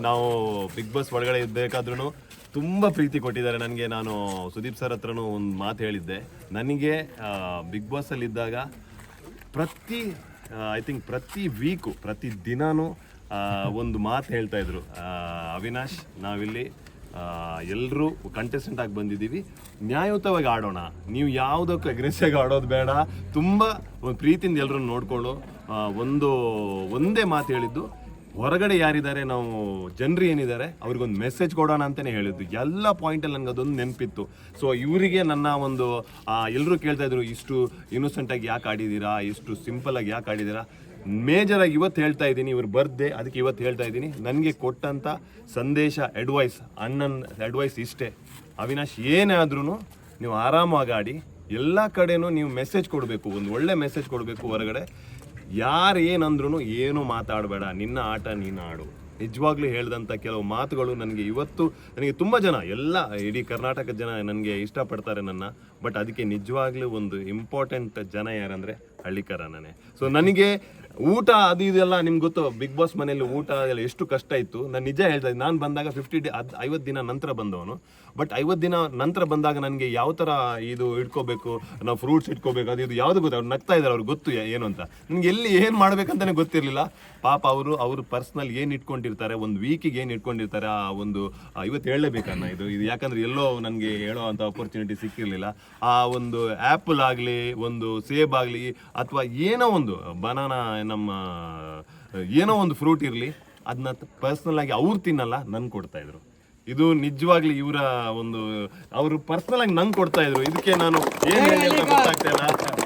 ನಾವು big boss ಒಳಗಡೆ ಇದ್ದೇಕಾದ್ರೂ ತುಂಬ ಪ್ರೀತಿ ಕೊಟ್ಟಿದ್ದಾರೆ ನನಗೆ. ನಾನು ಸುದೀಪ್ ಸರ್ ಹತ್ರನೂ ಒಂದು ಮಾತು ಹೇಳಿದ್ದೆ. ನನಗೆ ಬಿಗ್ ಬಾಸಲ್ಲಿ ಇದ್ದಾಗ ಪ್ರತಿ ಐ ಥಿಂಕ್ ಪ್ರತಿ ವೀಕು ಪ್ರತಿ ದಿನಾನೂ ಒಂದು ಮಾತು ಹೇಳ್ತಾ ಆ, ಅವಿನಾಶ್ ನಾವಿಲ್ಲಿ ಎಲ್ಲರೂ ಕಂಟೆಸ್ಟೆಂಟ್ ಆಗಿ ಬಂದಿದ್ದೀವಿ. ನ್ಯಾಯಯುತವಾಗಿ ಆಡೋಣ. ನೀವು ಯಾವುದಕ್ಕೂ ಅಗ್ರೆಸಿವ್ ಆಡೋದು ಬೇಡ. ತುಂಬ ಒಂದು ಪ್ರೀತಿಯಿಂದ ಎಲ್ಲರನ್ನು ನೋಡಿಕೊಂಡು ಒಂದು ಒಂದೇ ಮಾತು ಹೇಳಿದ್ದು. ಹೊರಗಡೆ ಯಾರಿದ್ದಾರೆ? ನಾವು ಜನರು ಏನಿದ್ದಾರೆ? ಅವ್ರಿಗೊಂದು ಮೆಸೇಜ್ ಕೊಡೋಣ ಅಂತಲೇ ಹೇಳಿದ್ದು ಎಲ್ಲ ಪಾಯಿಂಟಲ್ಲಿ ನನಗೆ ಅದೊಂದು ನೆನಪಿತ್ತು. ಸೊ ಇವರಿಗೆ ನನ್ನ ಒಂದು ಎಲ್ಲರೂ ಕೇಳ್ತಾ ಇದ್ರು, ಇಷ್ಟು ಇನ್ನೋಸೆಂಟಾಗಿ ಯಾಕೆ ಆಡಿದ್ದೀರಾ ಇಷ್ಟು ಸಿಂಪಲಾಗಿ ಯಾಕೆ ಆಡಿದ್ದೀರಾ ಮೇಜರಾಗಿ ಇವತ್ತು ಹೇಳ್ತಾ ಇದ್ದೀನಿ, ಇವ್ರ ಬರ್ದೆ ಅದಕ್ಕೆ ಇವತ್ತು ಹೇಳ್ತಾ ಇದ್ದೀನಿ. ನನಗೆ ಕೊಟ್ಟಂಥ ಸಂದೇಶ ಅಡ್ವೈಸ್ ಅಣ್ಣನ ಅಡ್ವೈಸ್ ಇಷ್ಟೇ. ಅವಿನಾಶ್, ಏನೇ ಆದ್ರೂ ನೀವು ಆರಾಮಾಗಿ ಆಡಿ. ಎಲ್ಲ ಕಡೆನೂ ನೀವು ಮೆಸೇಜ್ ಕೊಡಬೇಕು. ಒಂದು ಒಳ್ಳೆ ಮೆಸೇಜ್ ಕೊಡಬೇಕು ಹೊರಗಡೆ. ಯಾರು ಏನಂದ್ರೂ ಏನು ಮಾತಾಡಬೇಡ. ನಿನ್ನ ಆಟ ನೀನು ಆಡು. ನಿಜವಾಗ್ಲೂ ಹೇಳಿದಂಥ ಕೆಲವು ಮಾತುಗಳು ನನಗೆ ಇವತ್ತು ನನಗೆ ತುಂಬ ಜನ, ಎಲ್ಲ ಇಡೀ ಕರ್ನಾಟಕದ ಜನ ನನಗೆ ಇಷ್ಟಪಡ್ತಾರೆ ನನ್ನ. ಬಟ್ ಅದಕ್ಕೆ ನಿಜವಾಗ್ಲೂ ಒಂದು ಇಂಪಾರ್ಟೆಂಟ್ ಜನ ಯಾರಂದರೆ ಹಳ್ಳಿಕರನೇ ಸೊ ನನಗೆ ಊಟ ಅದು ಇದೆಲ್ಲ ನಿಮ್ಗೆ ಗೊತ್ತು ಬಿಗ್ ಬಾಸ್ ಮನೆಯಲ್ಲಿ ಊಟ ಎಲ್ಲ ಎಷ್ಟು ಕಷ್ಟ ಇತ್ತು. ನಾನು ನಿಜ ಹೇಳ್ತಾ ಇದ್ದೀನಿ ನಾನು ಬಂದಾಗ ಫಿಫ್ಟಿ ಡೇ, ಅದು ಐವತ್ತು ದಿನ ನಂತರ ಬಂದವನು. ಬಟ್ ಐವತ್ತು ದಿನ ನಂತರ ಬಂದಾಗ ನನಗೆ ಯಾವ ಥರ ಇದು ಇಟ್ಕೋಬೇಕು, ನಾವು ಫ್ರೂಟ್ಸ್ ಇಟ್ಕೋಬೇಕು, ಅದು ಇದು ಯಾವುದು ಗೊತ್ತು? ಅವ್ರು ನಗ್ತಾ ಇದ್ದಾರೆ ಅವ್ರಿಗೆ ಗೊತ್ತು ಏನು ಅಂತ. ನನಗೆ ಎಲ್ಲಿ ಏನು ಮಾಡಬೇಕಂತಲೇ ಗೊತ್ತಿರಲಿಲ್ಲ. ಪಾಪ ಅವರು ಅವರು ಪರ್ಸ್ನಲ್ ಏನು ಇಟ್ಕೊಂಡಿರ್ತಾರೆ, ಒಂದು ವೀಕಿಗೆ ಏನು ಇಟ್ಕೊಂಡಿರ್ತಾರೆ, ಆ ಒಂದು ಇವತ್ತು ಹೇಳಲೇಬೇಕನ್ನ ಇದು. ಇದು ಯಾಕಂದರೆ ಎಲ್ಲೋ ನನಗೆ ಹೇಳೋ ಅಂಥ ಅಪರ್ಚುನಿಟಿ ಸಿಕ್ಕಿರಲಿಲ್ಲ. ಆ ಒಂದು ಆ್ಯಪಲ್ ಆಗಲಿ, ಒಂದು ಸೇಬ್ ಆಗಲಿ ಅಥವಾ ಏನೋ ಒಂದು ಬನಾನಾ ನಮ್ಮ ಏನೋ ಒಂದು ಫ್ರೂಟ್ ಇರಲಿ ಅದನ್ನ ಪರ್ಸ್ನಲ್ ಆಗಿ ಅವ್ರು ತಿನ್ನಲ್ಲ ನನ್ಗೆ ಕೊಡ್ತಾ ಇದ್ರು. ಇದು ನಿಜವಾಗ್ಲಿ ಇವರ ಒಂದು ಅವರು ಪರ್ಸನಲ್ ಆಗಿ ನಂಗೆ ಕೊಡ್ತಾ ಇದ್ರು. ಇದಕ್ಕೆ ನಾನು ಏನು ಹೇಳಿ ಅಂತ ಗೊತ್ತಾಗ್ತಾ ಇಲ್ಲ.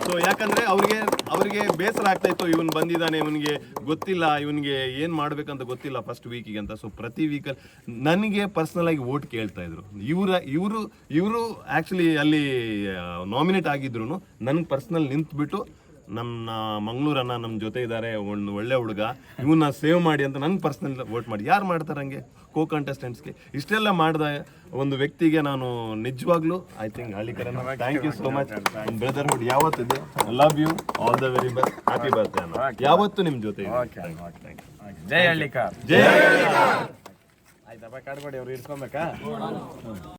ಸೊ ಯಾಕಂದ್ರೆ ಅವ್ರಿಗೆ ಅವ್ರಿಗೆ ಬೇಸರ ಆಗ್ತಾ ಇತ್ತು. ಇವನ್ ಬಂದಿದ್ದಾನೆ ಇವನಿಗೆ ಗೊತ್ತಿಲ್ಲ ಇವನಿಗೆ ಏನ್ ಮಾಡ್ಬೇಕಂತ ಗೊತ್ತಿಲ್ಲ ಫಸ್ಟ್ ವೀಕಿಗೆ ಅಂತ. ಸೊ ಪ್ರತಿ ವೀಕಲ್ಲಿ ನನಗೆ ಪರ್ಸನಲ್ ಆಗಿ ಓಟ್ ಕೇಳ್ತಾ ಇದ್ರು. ಇವರ ಇವರು ಇವರು ಆಕ್ಚುಲಿ ಅಲ್ಲಿ ನಾಮಿನೇಟ್ ಆಗಿದ್ರು ನನ್ಗೆ ಪರ್ಸನಲ್ ನಿಂತ್ಬಿಟ್ಟು ನಮ್ಮ ಮಂಗಳೂರನ್ನ ನಮ್ಮ ಜೊತೆ ಇದ್ದಾರೆ ಒಂದು ಒಳ್ಳೆ ಹುಡುಗ. ಇವನ್ನ ಸೇವ್ ಮಾಡಿ ಅಂತ ನನ್ನ ಪರ್ಸನಲ್ ವೋಟ್ ಮಾಡಿ. ಯಾರು ಮಾಡ್ತಾರೆ ಹಂಗೆ? ಕೋ ಕಂಟೆಸ್ಟೆಂಟ್ಸ್ಗೆ ಇಷ್ಟೆಲ್ಲ ಮಾಡಿದ ಒಂದು ವ್ಯಕ್ತಿಗೆ ನಾನು ನಿಜವಾಗ್ಲೂ I think ಹಳ್ಳಿಕರನ್ನ thank you so much brotherhood ಯಾವತ್ತಿದೆ? Love you all the very best happy birthday ಅನ್ನ ಯಾವತ್ತು ನಿಮ್ಮ ಜೊತೆ ಜೈ you. ಜೈ ಹಳ್ಳಿಕರ್. ಆಯ್ತಪ್ಪ ಕಾಡ್ಬೇಡಿ ಅವ್ರು ಇಟ್ಕೊಬೇಕಾ